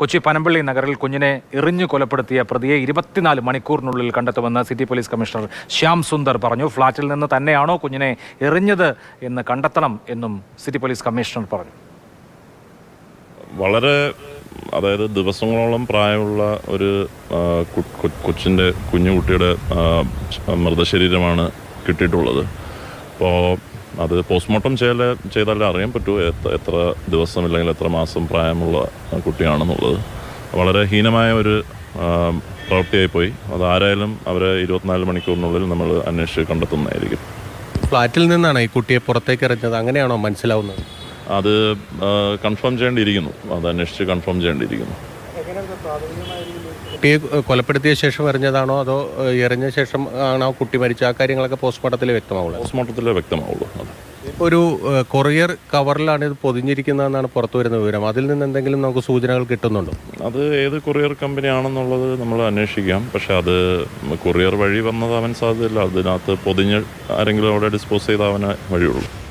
കൊച്ചി പനമ്പള്ളി നഗറിൽ കുഞ്ഞിനെ എറിഞ്ഞു കൊലപ്പെടുത്തിയ പ്രതിയെ ഇരുപത്തിനാല് മണിക്കൂറിനുള്ളിൽ കണ്ടെത്തുമെന്ന് city police commissioner Shyam Sundar പറഞ്ഞു. ഫ്ളാറ്റിൽ നിന്ന് തന്നെയാണോ കുഞ്ഞിനെ എറിഞ്ഞത് എന്ന് കണ്ടെത്തണം എന്നും സിറ്റി പോലീസ് കമ്മീഷണർ പറഞ്ഞു. വളരെ അതായത് ദിവസങ്ങളോളം പ്രായമുള്ള ഒരു കൊച്ചിന്റെ കുഞ്ഞുകുട്ടിയുടെ മൃതശരീരമാണ് കിട്ടിയിട്ടുള്ളത്. അപ്പോൾ അത് പോസ്റ്റ്മോർട്ടം ചെയ്യൽ ചെയ്താലേ അറിയാൻ പറ്റൂ എത്ര എത്ര ദിവസം ഇല്ലെങ്കിൽ എത്ര മാസം പ്രായമുള്ള കുട്ടിയാണെന്നുള്ളത്. വളരെ ഹീനമായ ഒരു പ്രവൃത്തിയായിപ്പോയി. പ്രവൃത്തിയായി പോയി അത് ആരായാലും അവരെ ഇരുപത്തിനാല് മണിക്കൂറിനുള്ളിൽ നമ്മൾ അന്വേഷിച്ച് കണ്ടെത്തുന്നതായിരിക്കും. ഫ്ലാറ്റിൽ നിന്നാണ് ഈ കുട്ടിയെ പുറത്തേക്ക് എറിഞ്ഞത്. അങ്ങനെയാണോ മനസ്സിലാവുന്നത്? അത് കൺഫേം ചെയ്യേണ്ടിയിരിക്കുന്നു. അത് അന്വേഷിച്ച് കൺഫേം ചെയ്യേണ്ടിയിരിക്കുന്നു. കുട്ടിയെ കൊലപ്പെടുത്തിയ ശേഷം എറിഞ്ഞതാണോ? അതോ എറിഞ്ഞ ശേഷം ആണോ കുട്ടി മരിച്ച ആ കാര്യങ്ങളൊക്കെ പോസ്റ്റ്മോർട്ടത്തിൽ വ്യക്തമാവുള്ളൂ. പോസ്റ്റ്മോർട്ടത്തിൽ വ്യക്തമാവുള്ളൂ അത്. ഒരു കൊറിയർ കവറിലാണ് ഇത് പൊതിഞ്ഞിരിക്കുന്നതെന്നാണ് പുറത്തു വരുന്ന വിവരം. അതിൽ നിന്ന് എന്തെങ്കിലും നമുക്ക് സൂചനകൾ കിട്ടുന്നുണ്ടോ? അത് ഏത് കൊറിയർ കമ്പനി ആണെന്നുള്ളത് നമ്മൾ അന്വേഷിക്കാം. പക്ഷെ അത് കൊറിയർ വഴി വന്നതാവാൻ സാധ്യതയില്ല. അതിനകത്ത് പൊതിഞ്ഞ് ആരെങ്കിലും അവിടെ ഡിസ്പോസ് ചെയ്താവാനേ വഴിയുള്ളൂ.